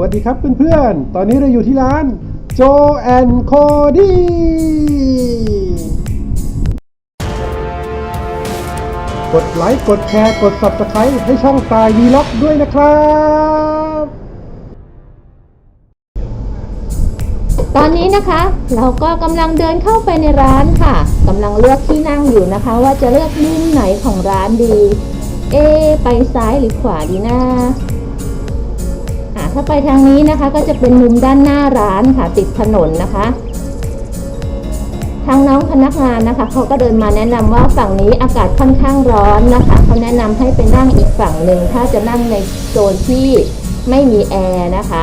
วัสดีครับเพื่อนๆ ตอนนี้เราอยู่ที่ร้านโจแอนโคดี้กดไลค์กดแชร์กด Subscribe ให้ช่องตายวีล็อกด้วยนะครับ ตอนนี้นะคะ เราก็กำลังเดินเข้าไปในร้านค่ะกำลังเลือกที่นั่งอยู่นะคะ ว่าจะเลือกมุมไหนของร้านดี เอ ไปซ้ายหรือขวาดีนะ ถ้าไปทางนี้นะคะก็จะเป็นมุมด้านหน้าร้านค่ะติดถนนนะคะ ทางน้องพนักงานนะคะเขาก็เดินมาแนะนำว่าฝั่งนี้อากาศค่อนข้างร้อนนะคะเขาแนะนำให้ไปนั่งอีกฝั่งหนึ่งถ้าจะนั่งในโซนที่ไม่มีแอร์นะคะ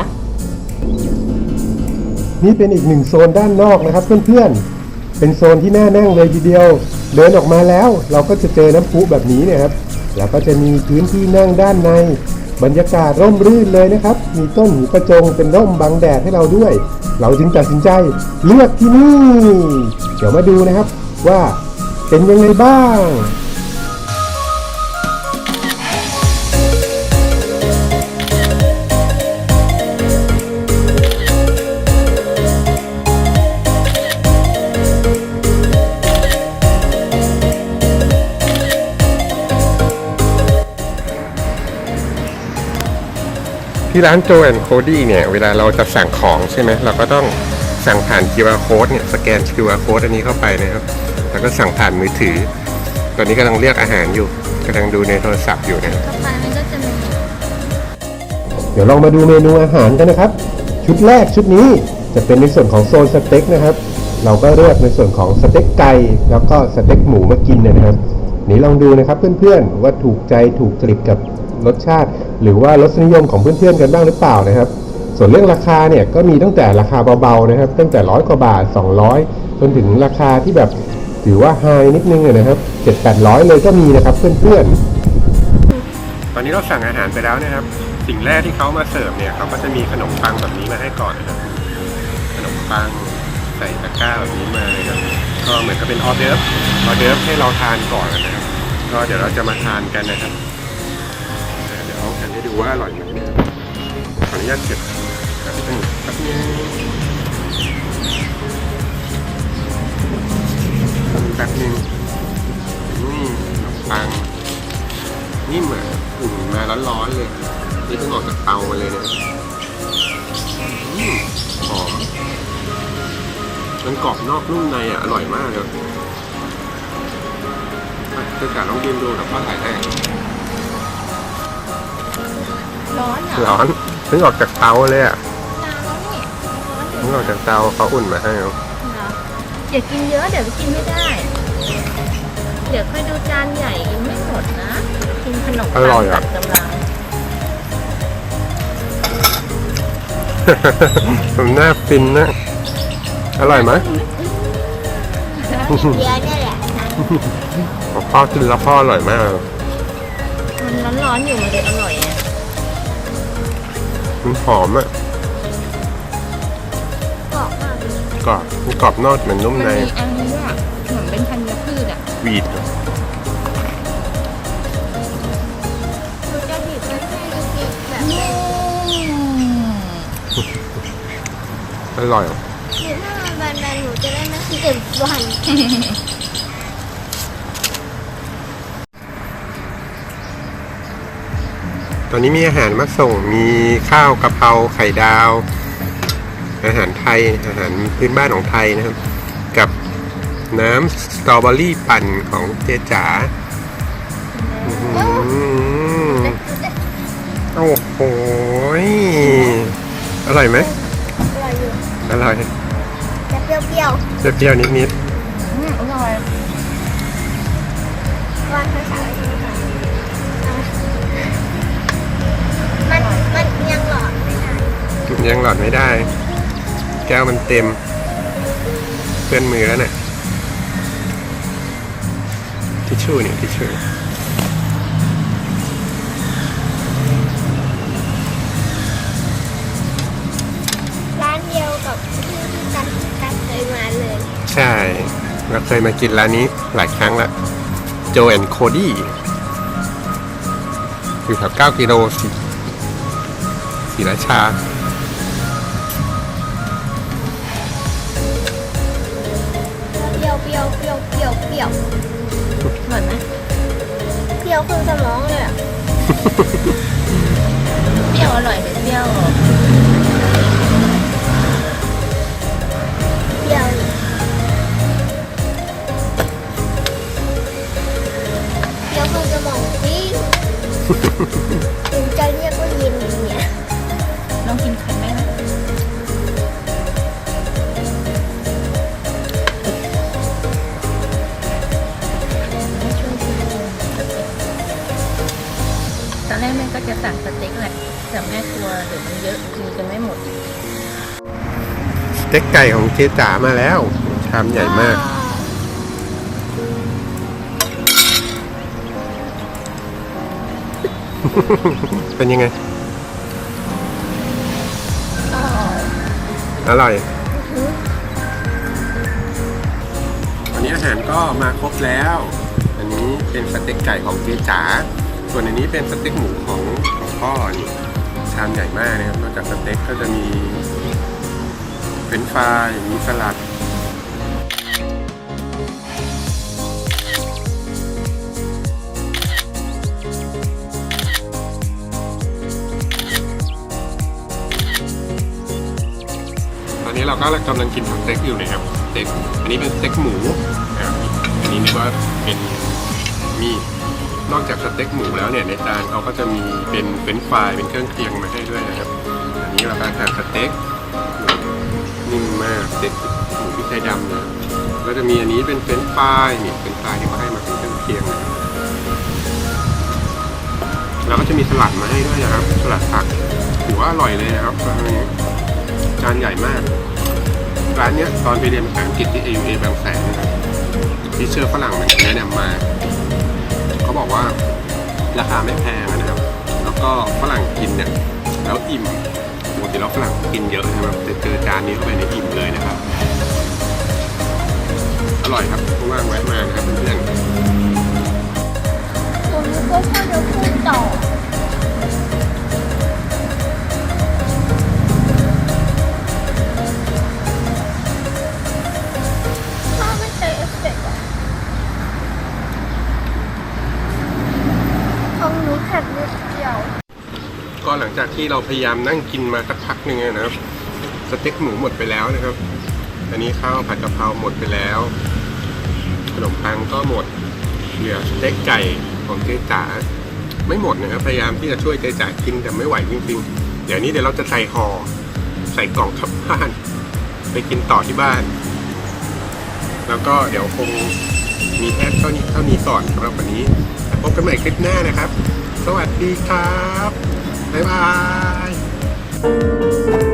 นี่เป็นอีกหนึ่งโซนด้านนอกนะครับเพื่อนๆ เป็นโซนที่น่านั่งเลยทีเดียว เดินออกมาแล้วเราก็จะเจอน้ำพุแบบนี้เนี่ยครับ แล้วก็จะมีพื้นที่นั่งด้านใน บรรยากาศร่มรื่นเลยนะครับ มีต้นหูกระจงเป็นร่มบังแดดให้เราด้วย เราจึงตัดสินใจเลือกที่นี่ เดี๋ยวมาดูนะครับว่าเป็นยังไงบ้าง ที่ร้านโจแอนโคดี้เนี่ย เวลาเราจะสั่งของใช่ไหมเราก็ต้องสั่งผ่าน QR code เนี่ยสแกน QR code อันนี้เข้าไปนะครับ แล้วก็สั่งผ่านมือถือ ตอนนี้กำลังเรียกอาหารอยู่กำลังดูในโทรศัพท์อยู่นะครับต่อไปมันก็จะมีเดี๋ยวลองมาดูเมนูอาหารกันนะครับ ชุดแรกชุดนี้จะเป็นในส่วนของโซนสเต็กนะครับ เราก็เลือกในส่วนของสเต็กไก่แล้วก็สเต็กหมูมากินเนยนะครับนี่ลองดูนะครับเพื่อนๆว่าถูกใจถูกจริตกับรสชาติ หรือว่ารสนิยมของเพื่อนๆกันบ้างหรือเปล่านะครับ ส่วนเรื่องราคาเนี่ยก็มีตั้งแต่ราคาเบาๆนะครับ ตั้งแต่ร้อยกว่าบาท 200 จนถึงราคาที่แบบถือว่าไฮนิดนึงนะครับ7-800เลยก็มีนะครับเพื่อนๆ ตอนนี้เราสั่งอาหารไปแล้วนะครับ สิ่งแรกที่เขามาเสิร์ฟเนี่ยเขาก็จะมีขนมปังแบบนี้มาให้ก่อนนะครับขนมปังใส่ตะกร้าแบบนี้มาเลยครับก็เหมือนกับเป็นออเดิร์ฟออเดิร์ฟให้เราทานก่อนนะครับ ก็เดี๋ยวเราจะมาทานกันนะครับ อันให้ดูว่าอร่อยไหมนะขออนุญาตเก็บแป๊บแป๊บนึงแป๊บนึงนี่ขนมปังนิ่มอะอุ่นมาร้อนๆเลยนี่เพิ่งออกจากเตามาเลยนะอืมหอมมันกรอบนอกนุ่มในอะอร่อยมากเลยอะเจ้าจ๋าลองกินดูแล้วพ่อถ่ายให้ ร้อนอะร้อนเพิ่งออกจากเตาเลยอะร้อนนี่ร้อนเพิ่งออกจากเตาเขาอุ่นมาให้ครับอย่ากินเยอะเดี๋ยวกินไม่ได้ เดี๋ยวค่อยดูจานใหญ่กินไม่หมดนะกินขนมปังตัดกำลังผมหน้าฟินนะอร่อยไหมเยอะเนี่ยแหละของพ่อกินแล้วพ่ออร่อยมาก มันร้อนๆอยู่มันเลยอร่อยอะ มันหอมอะกรอบมากเลยกรอบมันกรอบนอกเหมือนนุ่มมันในมีอันนี้ด้วยเหมือนเป็นธัญพืชอะวีดหนูจะบีบมันให้ดูสิแบบอร่อยหรือถ้ามันบานๆหนูจะได้ไม่คิดถึงวันต อนนี้มีอาหารมาส่งมีข้าวกะเพราไข่ดาว อาหารไทยอาหารพื้นบ้านของไทยนะครับ กับน้ำสตรอเบอรี่ปั่นของเจจ๋าอื้อหือโอ้โหยอร่อยไหมอร่อยอยู่อร่อยจะเปรี้ยวเปรี้ยวๆนิดๆอืมอร่อยวันภาษา ยังหลอดไม่ได้ แก้วมันเต็ม เพื่อนมือแล้วเนี่ยทิชชู่เนี่ยทิชชู่ร้านเดียวกับที่กันกันเคยมาเลย ใช่เราเคยมากินร้านนี้หลายครั้งละโจแอนโคดี้อยู่แถว9กิโลสีสีราชา เปรี้ยวเปรี้ยวเปรี้ยวอร่อยไหมเปรี้ยวขึ้นสมองเลยอะ เดี๋ยวมันเยอะกินกันไม่หมดสเต็กไก่ของเจ๊จ๋ามาแล้ว ชามใหญ่มาก เป็นยังไง อร่อย วันนี้อาหารก็มาครบแล้ว อันนี้เป็นสเต็กไก่ของเจ๊จ๋า ส่วนอันนี้เป็นสเต็กหมูของของพ่อนี่ ชามใหญ่มากนะครับ นอกจากสเต็กก็จะมีเฟรนฟรายมีสลัดตอนนี้เราก็กำลังกินสเต็กอยู่นะครับสเต็กอันนี้เป็นสเต็กหมูนะครับอันนี้นึกว่าเป็นมี นอกจากสเต็กหมูแล้วเนี่ยในจานเขาก็จะมีเป็นเฟรนฟรายเป็นเครื่องเคียงมาให้ด้วยนะครับ อันนี้เราก็ทานสเต็กนิ่มมากสเต็กหมูพริกไทยดำนะก็จะมีอันนี้เป็นเฟรนฟรายนี่เฟรนฟรายที่เขาให้มาเป็นเครื่องเคียงนะครับแล้วก็จะมีสลัดมาให้ด้วยนะครับ สลัดผักถือว่าอร่อยเลยนะครับร้านนี้จานใหญ่มากร้านเนี้ยตอนไปเรียนภาษาอังกฤษที่ AUA บางแสนที่เชื่อฝรั่งมันแนะนำมา บอกว่าราคาไม่แพงนะครับ แล้วก็ฝรั่งกินเนี่ยแล้วอิ่มปกติแล้วฝรั่งกินเยอะนะครับแต่เจอจานนี้เข้าไปในอิ่มเลยนะครับ อร่อยครับว่างแวะมานะครับเพื่อนผมก็ชอบจะพูดต่อ หลังจากที่เราพยายามนั่งกินมาสักพักหนึ่งนะครับ สเต็กหมูหมดไปแล้วนะครับ อันนี้ข้าวผัดกะเพราหมดไปแล้ว ขนมปังก็หมด เหลือสเต็กไก่ของเจ๊จ๋าไม่หมดนะครับ พยายามที่จะช่วยเจ๊จ๋ากินแต่ไม่ไหวจริงๆ เดี๋ยวนี้เดี๋ยวเราจะใส่ห่อใส่กล่องทับบ้าน ไปกินต่อที่บ้าน แล้วก็เดี๋ยวคงมีแค่เท่านี้เท่านี้ก่อนสำหรับวันนี้ พบกันใหม่คลิปหน้านะครับ สวัสดีครับ บ๊ายบาย